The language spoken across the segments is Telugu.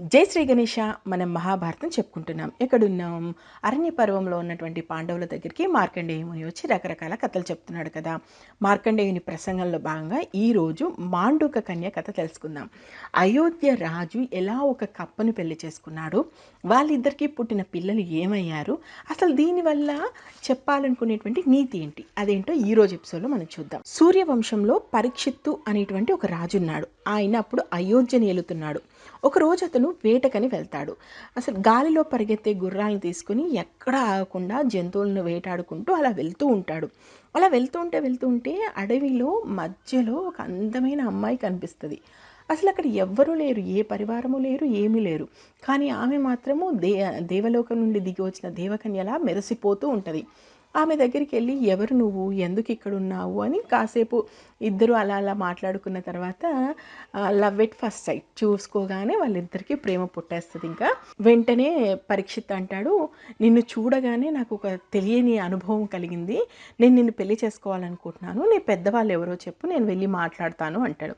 జై శ్రీ గణేష మనం మహాభారతం చెప్పుకుంటున్నాం. ఎక్కడున్నాం? అరణ్య పర్వంలో ఉన్నటువంటి పాండవుల దగ్గరికి మార్కండేయుని వచ్చి రకరకాల కథలు చెప్తున్నాడు కదా. మార్కండేయుని ప్రసంగంలో భాగంగా ఈరోజు మాండుక కన్య కథ తెలుసుకుందాం. అయోధ్య రాజు ఎలా ఒక కప్పను పెళ్ళి చేసుకున్నాడు? వాళ్ళిద్దరికీ పుట్టిన పిల్లలు ఏమయ్యారు? అసలు దీనివల్ల చెప్పాలనుకునేటువంటి నీతి ఏంటి? అదేంటో ఈ రోజు ఎపిసోడ్లో మనం చూద్దాం. సూర్యవంశంలో పరీక్షిత్తు అనేటువంటి ఒక రాజు ఉన్నాడు ఆయన అప్పుడు అయోధ్యని ఏలుతున్నాడు. ఒక రోజు అతను వేటకని వెళ్తాడు. అసలు గాలిలో పరిగెత్తే గుర్రాలను తీసుకుని ఎక్కడ ఆగకుండా జంతువులను వేటాడుకుంటూ అలా వెళ్తూ ఉంటాడు. అలా వెళ్తూ ఉంటే వెళ్తూ ఉంటే అడవిలో మధ్యలో ఒక అందమైన అమ్మాయి కనిపిస్తుంది. అసలు అక్కడ ఎవ్వరూ లేరు ఏ పరివారము లేరు ఏమీ లేరు. కానీ ఆమె మాత్రము దే దేవలోకం నుండి దిగి వచ్చిన దేవకన్యలా మెరిసిపోతూ ఉంటుంది. ఆమె దగ్గరికి వెళ్ళి ఎవరు నువ్వు? ఎందుకు ఇక్కడ ఉన్నావు అని కాసేపు ఇద్దరు అలా అలా మాట్లాడుకున్న తర్వాత లవ్ ఎట్ ఫస్ట్ సైట్ చూసుకోగానే వాళ్ళిద్దరికీ ప్రేమ పుట్టేస్తుంది ఇంకా. వెంటనే పరీక్షిత్ అంటాడు నిన్ను చూడగానే నాకు ఒక తెలియని అనుభవం కలిగింది. నేను నిన్ను పెళ్ళి చేసుకోవాలనుకుంటున్నాను. నీ పెద్దవాళ్ళు ఎవరో చెప్పు నేను వెళ్ళి మాట్లాడతాను అంటాడు.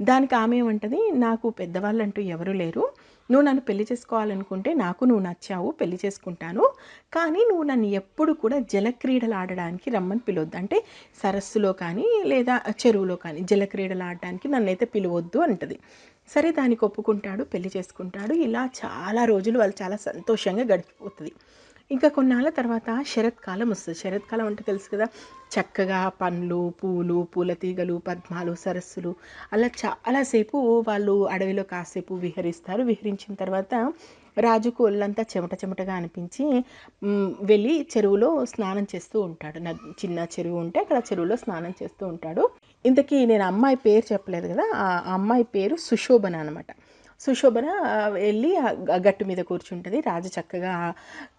దానికి ఆమె ఏమంటది నాకు పెద్దవాళ్ళు అంటూ ఎవరు లేరు. నువ్వు నన్ను పెళ్ళి చేసుకోవాలనుకుంటే నాకు నువ్వు నచ్చావు పెళ్ళి చేసుకుంటాను. కానీ నువ్వు నన్ను ఎప్పుడు కూడా జలక్రీడలు ఆడడానికి రమ్మని పిలవద్దు. అంటే సరస్సులో కానీ లేదా చెరువులో కానీ జలక్రీడలు ఆడడానికి నన్నైతే పిలవద్దు అంటది. సరే దానికి ఒప్పుకుంటాడు పెళ్ళి చేసుకుంటాడు. ఇలా చాలా రోజులు వాళ్ళు చాలా సంతోషంగా గడిచిపోతుంది. ఇంకా కొన్నాళ్ళ తర్వాత శరత్కాలం వస్తుంది. శరత్కాలం అంటే తెలుసు కదా చక్కగా పండ్లు పూలు పూల తీగలు పద్మాలు సరస్సులు అలా చాలాసేపు వాళ్ళు అడవిలో కాసేపు విహరిస్తారు. విహరించిన తర్వాత రాజుకు ఒళ్ళంతా చెమట చెమటగా అనిపించి వెళ్ళి చెరువులో స్నానం చేస్తూ ఉంటాడు. చిన్న చెరువు ఉంటే అక్కడ చెరువులో స్నానం చేస్తూ ఉంటాడు. ఇంతకీ నేను అమ్మాయి పేరు చెప్పలేదు కదా ఆ అమ్మాయి పేరు సుశోభన అనమాట సుశోభన వెళ్ళి గట్టు మీద కూర్చుంటుంది. రాజు చక్కగా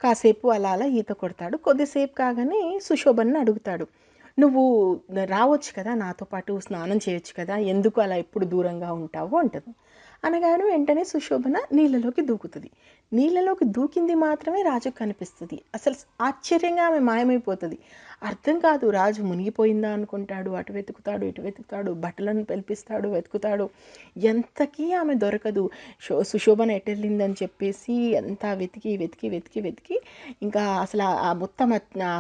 కాసేపు అలా అలా ఈత కొడతాడు. కొద్దిసేపు కాగానే సుశోభనని అడుగుతాడు. నువ్వు రావచ్చు కదా నాతో పాటు స్నానం చేయొచ్చు కదా ఎందుకు అలా ఎప్పుడు దూరంగా ఉంటావు? అంటది. అనగానే వెంటనే సుశోభన నీళ్ళలోకి దూకుతుంది. నీళ్ళలోకి దూకింది మాత్రమే రాజుకు కనిపిస్తుంది. అసలు ఆశ్చర్యంగా ఆమె మాయమైపోతుంది. అర్థం కాదు. రాజు మునిగిపోయిందా అనుకుంటాడు. అటు వెతుకుతాడు ఇటు వెతుకుతాడు. బట్టలను పిలిపిస్తాడు వెతుకుతాడు. ఎంతకీ ఆమె దొరకదు. షో సుశోభన ఎటెళ్ళిందని చెప్పేసి ఎంత వెతికి వెతికి వెతికి వెతికి ఇంకా అసలు ఆ మొత్తం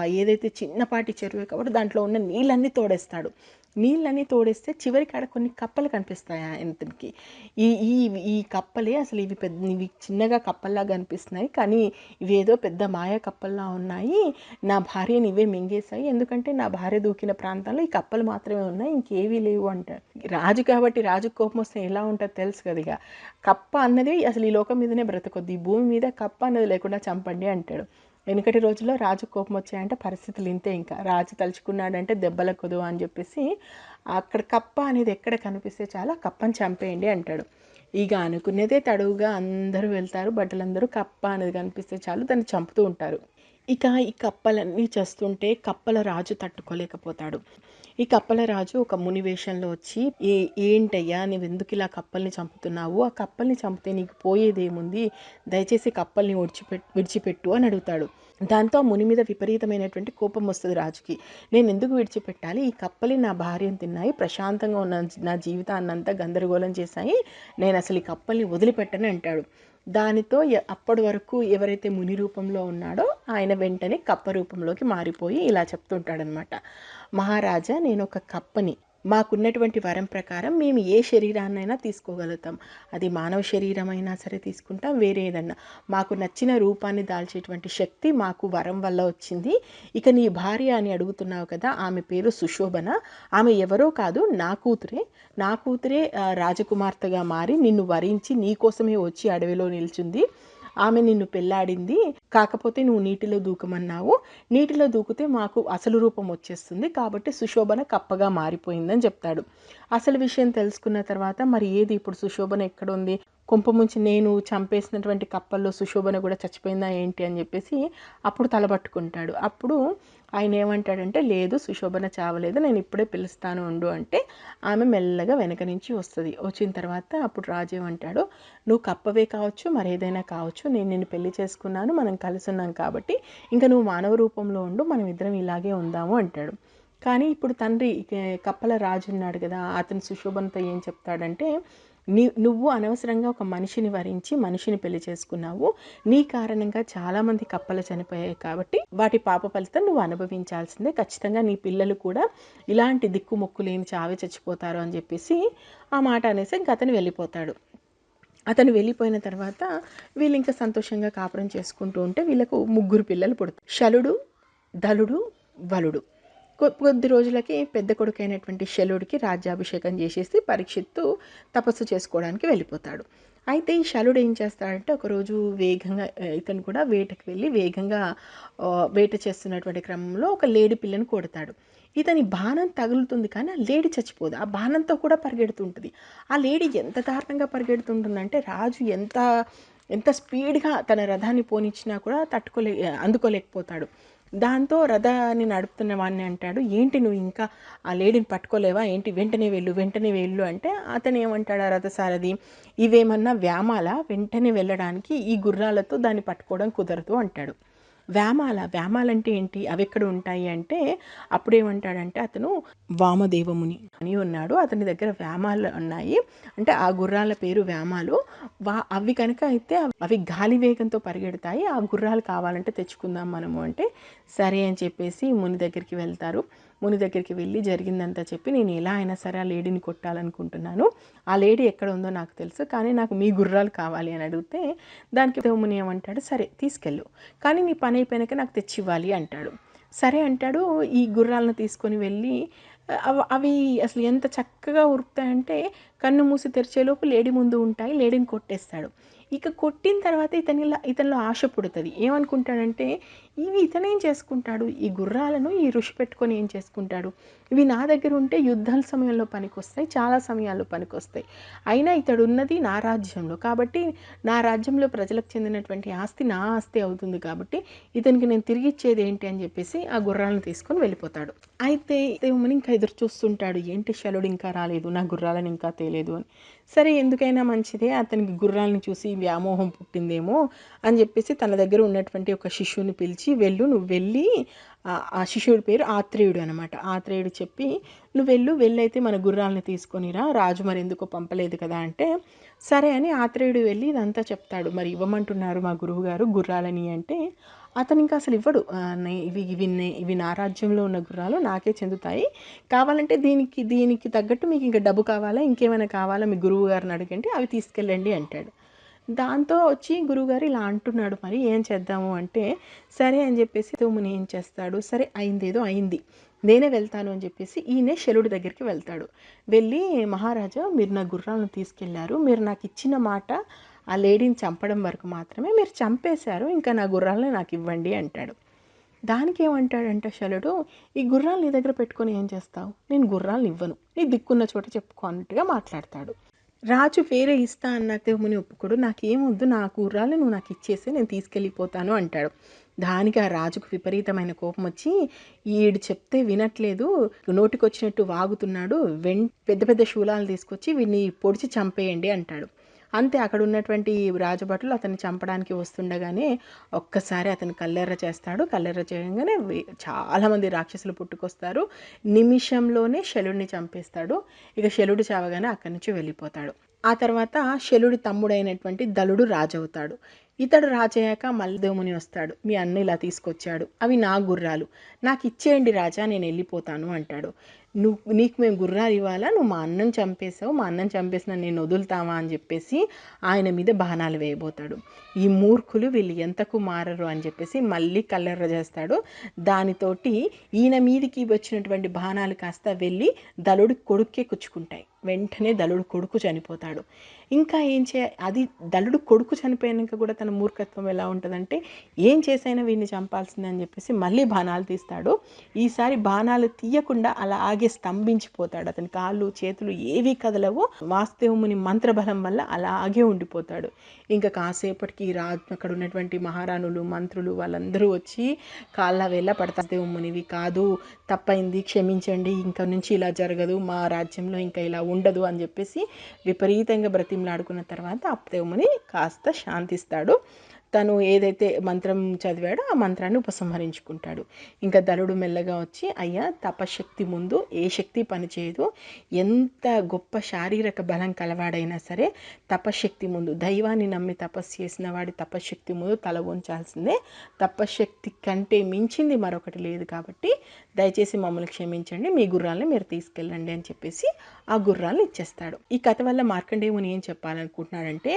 ఏదైతే చిన్నపాటి చెరువు కాబట్టి దాంట్లో ఉన్న నీళ్ళన్నీ తోడేస్తాడు. నీళ్ళని తోడేస్తే చివరికి ఆడ కొన్ని కప్పలు కనిపిస్తాయి ఎంతకి ఈ ఈ ఈ కప్పలే అసలు ఇవి పెద్ద ఇవి చిన్నగా కప్పల్లా కనిపిస్తున్నాయి కానీ ఇవి ఏదో పెద్ద మాయ కప్పల్లా ఉన్నాయి. నా భార్యని ఇవే మింగేశాయి. ఎందుకంటే నా భార్య దూకిన ప్రాంతాల్లో ఈ కప్పలు మాత్రమే ఉన్నాయి. ఇంకేవీ లేవు అంట. రాజు కాబట్టి రాజు కోపం వస్తే ఎలా ఉంటుందో తెలుసు కదా ఇక. కప్ప అన్నది అసలు ఈ లోకం మీదనే బ్రతకొద్ది. ఈ భూమి మీద కప్ప అన్నది లేకుండా చంపండి అంటాడు. వెనుకటి రోజుల్లో రాజు కోపం వచ్చాయంటే పరిస్థితులు ఇంతే ఇంకా. రాజు తలుచుకున్నాడంటే దెబ్బలకదు అని చెప్పేసి అక్కడ కప్ప అనేది ఎక్కడ కనిపిస్తే చాలా కప్పని చంపేయండి అంటాడు. ఇక అనుకునేదే తడువుగా అందరూ వెళ్తారు బట్టలందరూ కప్ప అనేది కనిపిస్తే చాలు దాన్ని చంపుతూ ఉంటారు. ఇక ఈ కప్పలన్నీ చేస్తుంటే కప్పల రాజు తట్టుకోలేకపోతాడు. ఈ కప్పల రాజు ఒక మునివేషంలో వచ్చి ఏ ఏంటయ్యా నువ్వు ఎందుకు ఇలా కప్పల్ని చంపుతున్నావు? ఆ కప్పల్ని చంపితే నీకు పోయేదేముంది? దయచేసి కప్పల్ని ఒడిచిపెట్ విడిచిపెట్టు అని అడుగుతాడు. దాంతో ఆ ముని మీద విపరీతమైనటువంటి కోపం వస్తుంది రాజుకి. నేను ఎందుకు విడిచిపెట్టాలి? ఈ కప్పలి నా భార్యను తిన్నాయి ప్రశాంతంగా ఉన్న నా జీవితాన్నంతా గందరగోళం చేశాయి. నేను అసలు ఈ కప్పల్ని వదిలిపెట్టని అంటాడు. దానితో అప్పటి వరకు ఎవరైతే ముని రూపంలో ఉన్నాడో ఆయన వెంటనే కప్ప రూపంలోకి మారిపోయి ఇలా చెప్తుంటాడనమాట మహారాజా నేను ఒక కప్పని. మాకున్నటువంటి వరం ప్రకారం మేము ఏ శరీరాన్నైనా తీసుకోగలుగుతాం. అది మానవ శరీరం అయినా సరే తీసుకుంటాం వేరే ఏదన్నా. మాకు నచ్చిన రూపాన్ని దాల్చేటువంటి శక్తి మాకు వరం వల్ల వచ్చింది. ఇక నీ భార్య అని అడుగుతున్నావు కదా ఆమె పేరు సుశోభన. ఆమె ఎవరో కాదు నా కూతురే. నా కూతురే రాజకుమార్తెగా మారి నిన్ను వరించి నీ కోసమే వచ్చి అడవిలో నిల్చుంది. ఆమె నిన్ను పెళ్ళాడింది కాకపోతే నువ్వు నీటిలో దూకమన్నావు. నీటిలో దూకితే మాకు అసలు రూపం వచ్చేస్తుంది. కాబట్టి సుశోభన కప్పగా మారిపోయిందని చెప్తాడు. అసలు విషయం తెలుసుకున్న తర్వాత మరి ఏది ఇప్పుడు సుశోభన ఎక్కడ ఉంది? కుంపముంచి నేను చంపేసినటువంటి కప్పల్లో సుశోభన కూడా చచ్చిపోయిందా ఏంటి అని చెప్పేసి అప్పుడు తలబట్టుకుంటాడు అప్పుడు ఆయన ఏమంటాడంటే లేదు సుశోభన చావలేదు నేను ఇప్పుడే పిలుస్తాను ఉండు అంటే ఆమె మెల్లగా వెనక నుంచి వస్తుంది. వచ్చిన తర్వాత అప్పుడు రాజు ఏమంటాడు నువ్వు కప్పవే కావచ్చు మరేదైనా కావచ్చు నేను నిన్ను పెళ్ళి చేసుకున్నాను మనం కలిసి ఉన్నాం కాబట్టి ఇంకా నువ్వు మానవ రూపంలో ఉండు మనం ఇద్దరం ఇలాగే ఉందాము అంటాడు. కానీ ఇప్పుడు తండ్రి కప్పల రాజు ఉన్నాడు కదా అతను సుశోభనతో ఏం చెప్తాడంటే నీ నువ్వు అనవసరంగా ఒక మనిషిని వరించి మనిషిని పెళ్ళి చేసుకున్నావు. నీ కారణంగా చాలామంది కప్పలు చనిపోయాయి కాబట్టి వాటి పాప ఫలితం నువ్వు అనుభవించాల్సిందే. ఖచ్చితంగా నీ పిల్లలు కూడా ఇలాంటి దిక్కుమొక్కు లేని చావి చచ్చిపోతారు అని చెప్పేసి ఆ మాట అనేసి ఇంక అతను వెళ్ళిపోతాడు. అతను వెళ్ళిపోయిన తర్వాత వీళ్ళు ఇంకా సంతోషంగా కాపురం చేసుకుంటూ ఉంటే వీళ్ళకు ముగ్గురు పిల్లలు పుడతారు శలుడు దలుడు బలుడు కొద్ది రోజులకి పెద్ద కొడుకైనటువంటి శలుడికి రాజ్యాభిషేకం చేసేసి పరీక్షిత్తు తపస్సు చేసుకోవడానికి వెళ్ళిపోతాడు. అయితే ఈ శలుడు ఏం చేస్తాడంటే ఒకరోజు వేగంగా ఇతను కూడా వేటకు వెళ్ళి వేగంగా వేట చేస్తున్నటువంటి క్రమంలో ఒక లేడి పిల్లని కొడతాడు. ఇతని బాణం తగులుతుంది కానీ ఆ లేడీ చచ్చిపోదు. ఆ బాణంతో కూడా పరిగెడుతుంటుంది. ఆ లేడీ ఎంత దారుణంగా పరిగెడుతుంటుందంటే రాజు ఎంత ఎంత స్పీడ్గా తన రథాన్ని పోనిచ్చినా కూడా తట్టుకోలే అందుకోలేకపోతాడు. దాంతో రథాన్ని నడుపుతున్న వాడిని అంటాడు ఏంటి నువ్వు ఇంకా ఆ లేడీని పట్టుకోలేవా? ఏంటి వెంటనే వెళ్ళు వెంటనే వెళ్ళు అంటే అతను ఏమంటాడు ఆ రథసారథి ఇవేమన్నా వ్యామాల? వెంటనే వెళ్ళడానికి ఈ గుర్రాలతో దాన్ని పట్టుకోవడం కుదరదు అంటాడు. వ్యామాల వ్యామాలంటే ఏంటి? అవి ఎక్కడ ఉంటాయి అంటే అప్పుడేమంటాడంటే అతను వామదేవముని అని ఉన్నాడు. అతని దగ్గర వ్యామాలు ఉన్నాయి. అంటే ఆ గుర్రాల పేరు వ్యామాలు. వా అవి కనుక అయితే అవి గాలి వేగంతో పరిగెడతాయి. ఆ గుర్రాలు కావాలంటే తెచ్చుకుందాం మనము అంటే సరే అని చెప్పేసి ముని దగ్గరికి వెళ్తారు. ముని దగ్గరికి వెళ్ళి జరిగిందంతా చెప్పి నేను ఎలా అయినా సరే ఆ లేడీని కొట్టాలనుకుంటున్నాను. ఆ లేడీ ఎక్కడ ఉందో నాకు తెలుసు కానీ నాకు మీ గుర్రాలు కావాలి అని అడిగితే దానికి ముని ఏమంటాడు సరే తీసుకెళ్ళు. కానీ నీ పని అయిపోయాక నాకు తెచ్చి ఇవ్వాలి అంటాడు. సరే అంటాడు ఈ గుర్రాలను తీసుకొని వెళ్ళి అవి అసలు ఎంత చక్కగా ఉరుకుతాయంటే కన్ను మూసి తెరిచేలోపు లేడీ ముందు ఉంటాయి లేడీని కొట్టేస్తాడు. ఇక కొట్టిన తర్వాత ఇతని ఇతనిలో ఆశ పుడుతుంది. ఏమనుకుంటాడంటే ఇవి ఇతనేం చేసుకుంటాడు? ఈ గుర్రాలను ఈ ఋషి పెట్టుకొని ఏం చేసుకుంటాడు? ఇవి నా దగ్గర ఉంటే యుద్ధాల సమయంలో పనికొస్తాయి చాలా సమయాల్లో పనికొస్తాయి. అయినా ఇతడు ఉన్నది నా రాజ్యంలో. కాబట్టి నా రాజ్యంలో ప్రజలకు చెందినటువంటి ఆస్తి నా ఆస్తి అవుతుంది కాబట్టి ఇతనికి నేను తిరిగి ఇచ్చేది ఏంటి అని చెప్పేసి ఆ గుర్రాలను తీసుకొని వెళ్ళిపోతాడు. అయితే దేవుని ఇంకా ఎదురు చూస్తుంటాడు ఏంటి శలుడు ఇంకా రాలేదు? నా గుర్రాలను ఇంకా తేలేదు అని. సరే ఎందుకైనా మంచిదే. అతనికి గుర్రాలను చూసి వ్యామోహం పుట్టిందేమో అని చెప్పేసి తన దగ్గర ఉన్నటువంటి ఒక శిష్యుని పిలిచి వెళ్ళు నువ్వు వెళ్ళి ఆ- శిష్యుడి పేరు ఆత్రేయుడు అనమాట ఆత్రేయుడు చెప్పి నువ్వు వెళ్ళు వెళ్ళైతే మన గుర్రాలను తీసుకొనిరా రాజు మరి ఎందుకో పంపలేదు కదా అంటే సరే అని ఆత్రేయుడు వెళ్ళి ఇదంతా చెప్తాడు. మరి ఇవ్వమంటున్నారు మా గురువు గారు గుర్రాలని అంటే అతను ఇంకా అసలు ఇవ్వడు. ఇవి ఇవి ఇవి నా రాజ్యంలో ఉన్న గుర్రాలు నాకే చెందుతాయి. కావాలంటే దీనికి దీనికి తగ్గట్టు మీకు ఇంకా డబ్బు కావాలా ఇంకేమైనా కావాలా? మీ గురువు గారిని అడగండి అవి తీసుకెళ్ళండి అంటాడు. దాంతో వచ్చి గురువుగారు ఇలా అంటున్నాడు మరి ఏం చేద్దాము అంటే సరే అని చెప్పేసి తోముని ఏం చేస్తాడు? సరే అయింది ఏదో అయింది. నేనే వెళ్తాను అని చెప్పేసి ఈయనే శలుడి దగ్గరికి వెళ్తాడు. వెళ్ళి మహారాజా మీరు నా గుర్రాలను తీసుకెళ్ళారు. మీరు నాకు ఇచ్చిన మాట ఆ లేడీని చంపడం వరకు మాత్రమే మీరు చంపేశారు. ఇంకా నా గుర్రాలను నాకు ఇవ్వండి అంటాడు. దానికి ఏమంటాడంటే శలుడు ఈ గుర్రాలు నీ దగ్గర పెట్టుకొని ఏం చేస్తావు? నేను గుర్రాలను ఇవ్వను. నీ దిక్కున్న చోట చెప్పుకో అన్నట్టుగా మాట్లాడతాడు. రాజు వేరే ఇస్తా అన్న దేవుని ఒప్పుకోడు. నాకేమొద్దు నా కూరలు నువ్వు నాకు ఇచ్చేసి నేను తీసుకెళ్ళిపోతాను అంటాడు. దానికి ఆ రాజుకు విపరీతమైన కోపం వచ్చి ఈడు చెప్తే వినట్లేదు. నోటికొచ్చినట్టు వాగుతున్నాడు. వెం పెద్ద పెద్ద శూలాలు తీసుకొచ్చి వీడిని పొడిచి చంపేయండి అంటాడు. అంతే అక్కడ ఉన్నటువంటి రాజభటులు అతన్ని చంపడానికి వస్తుండగానే ఒక్కసారి అతను కల్లెర్ర చేస్తాడు. కల్లెర్ర చేయగానే చాలామంది రాక్షసులు పుట్టుకొస్తారు. నిమిషంలోనే శలుడిని చంపేస్తాడు. ఇక శలుడు చావగానే అక్కడి నుంచి వెళ్ళిపోతాడు. ఆ తర్వాత శలుడి తమ్ముడైనటువంటి దళుడు రాజవుతాడు. ఇతడు రాజయ్యాక మల్లిదేముని వస్తాడు. మీ అన్న ఇలా తీసుకొచ్చాడు. అవి నా గుర్రాలు. నాకు ఇచ్చేయండి రాజా నేను వెళ్ళిపోతాను అంటాడు. నువ్వు నీకు మేము గుర్రాలు ఇవ్వాలా? నువ్వు మా అన్నం చంపేశావు. మా అన్నం చంపేసిన నేను వదులుతావా అని చెప్పేసి ఆయన మీద బాణాలు వేయబోతాడు. ఈ మూర్ఖులు వీళ్ళు ఎంతకు మారరు అని చెప్పేసి మళ్ళీ కల్లెర్ర చేస్తాడు. దానితోటి ఈయన మీదికి వచ్చినటువంటి బాణాలు కాస్త వెళ్ళి దలుడి కొడుక్కే కుచ్చుకుంటాయి. వెంటనే దలుడు కొడుకు చనిపోతాడు. ఇంకా ఏం చే అది దళుడు కొడుకు చనిపోయాక కూడా తన మూర్ఖత్వం ఎలా ఉంటుందంటే ఏం చేసైనా వీడిని చంపాల్సిందే అని చెప్పేసి మళ్ళీ బాణాలు తీస్తాడు. ఈసారి బాణాలు తీయకుండా అలాగే స్తంభించిపోతాడు. అతని కాళ్ళు చేతులు ఏవి కదలవు వాస్తవముని మంత్రబలం వల్ల అలాగే ఉండిపోతాడు. ఇంకా కాసేపటికి రాజు అక్కడ ఉన్నటువంటి మహారాణులు మంత్రులు వాళ్ళందరూ వచ్చి కాళ్ళ వేళ పడతారు దేవుమునివి కాదు తప్పైంది క్షమించండి ఇంకా నుంచి ఇలా జరగదు మా రాజ్యంలో ఇంకా ఇలా ఉండదు అని చెప్పేసి విపరీతంగా బ్రతి బ్రతిమలాడుకున్న తర్వాత అప్పదేవుమని కాస్త శాంతిస్తాడు. తను ఏదైతే మంత్రం చదివాడో ఆ మంత్రాన్ని ఉపసంహరించుకుంటాడు. ఇంకా ధరుడు మెల్లగా వచ్చి అయ్యా తపశక్తి ముందు ఏ శక్తి పనిచేయదు ఎంత గొప్ప శారీరక బలం కలవాడైనా సరే తపశక్తి ముందు దైవాన్ని నమ్మి తపస్సు చేసిన వాడి తపశక్తి ముందు తల ఉంచాల్సిందే తపశక్తి కంటే మించింది మరొకటి లేదు కాబట్టి దయచేసి మమ్మల్ని క్షమించండి మీ గుర్రాలని మీరు తీసుకెళ్ళండి అని చెప్పేసి ఆ గుర్రాలను ఇచ్చేస్తాడు. ఈ కథ వల్ల మార్కండేయుని ఏం చెప్పాలనుకుంటున్నాడంటే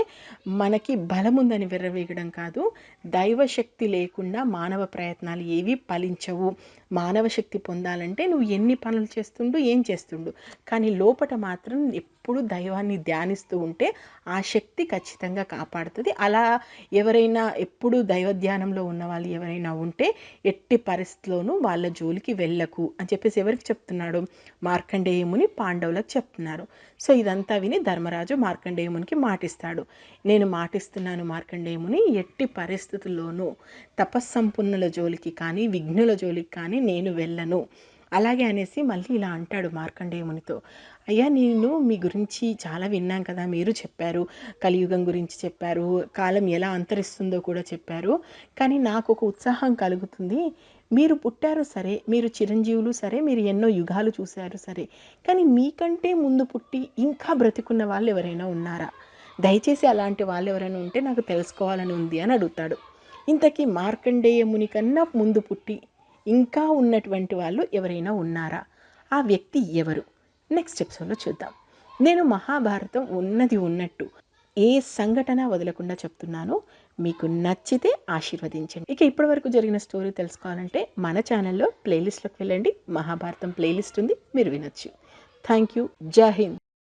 మనకి బలం ఉందని విర్రవీగడం కాదు. దైవశక్తి లేకుండా మానవ ప్రయత్నాలు ఏవి ఫలించవు. మానవ శక్తి పొందాలంటే నువ్వు ఎన్ని పనులు చేస్తుండు ఏం చేస్తుండు. కానీ లోపట మాత్రం ఎప్పుడు దైవాన్ని ధ్యానిస్తూ ఉంటే ఆ శక్తి ఖచ్చితంగా కాపాడుతుంది. అలా ఎవరైనా ఎప్పుడు దైవ ధ్యానంలో ఉన్న వాళ్ళు ఎవరైనా ఉంటే ఎట్టి పరిస్థితిలోనూ వాళ్ళ జోలికి వెళ్ళకు అని చెప్పేసి ఎవరికి చెప్తున్నాడు? మార్కండేయముని పాండవులకు చెప్తున్నారు. సో ఇదంతా విని ధర్మరాజు మార్కండేయమునికి మాటిస్తాడు. నేను మాటిస్తున్నాను మార్కండేయముని ఎట్టి పరిస్థితుల్లోనూ తపస్సంపన్నుల జోలికి కానీ విఘ్నుల జోలికి కానీ నేను వెళ్ళను. అలాగే అనేసి మళ్ళీ ఇలా అంటాడు మార్కండేయమునితో అయ్యా నేను మీ గురించి చాలా విన్నాం కదా మీరు చెప్పారు కలియుగం గురించి చెప్పారు కాలం ఎలా అంతరిస్తుందో కూడా చెప్పారు. కానీ నాకు ఒక ఉత్సాహం కలుగుతుంది. మీరు పుట్టారు సరే మీరు చిరంజీవులు సరే మీరు ఎన్నో యుగాలు చూశారు సరే. కానీ మీకంటే ముందు పుట్టి ఇంకా బ్రతికున్న వాళ్ళు ఎవరైనా ఉన్నారా? దయచేసి అలాంటి వాళ్ళు ఎవరైనా ఉంటే నాకు తెలుసుకోవాలని ఉంది అని అడుగుతాడు. ఇంతకీ మార్కండేయ ముని కన్నా ముందు పుట్టి ఇంకా ఉన్నటువంటి వాళ్ళు ఎవరైనా ఉన్నారా? ఆ వ్యక్తి ఎవరు? నెక్స్ట్ ఎపిసోడ్లో చూద్దాం. నేను మహాభారతం ఉన్నది ఉన్నట్టు ఏ సంఘటన వదలకుండా చెప్తున్నాను మీకు నచ్చితే ఆశీర్వదించండి. ఇక ఇప్పటి వరకు జరిగిన స్టోరీ తెలుసుకోవాలంటే మన ఛానల్లో ప్లేలిస్ట్లోకి వెళ్ళండి. మహాభారతం ప్లేలిస్ట్ ఉంది. మీరు వినొచ్చు. థ్యాంక్ యూ జై హింద్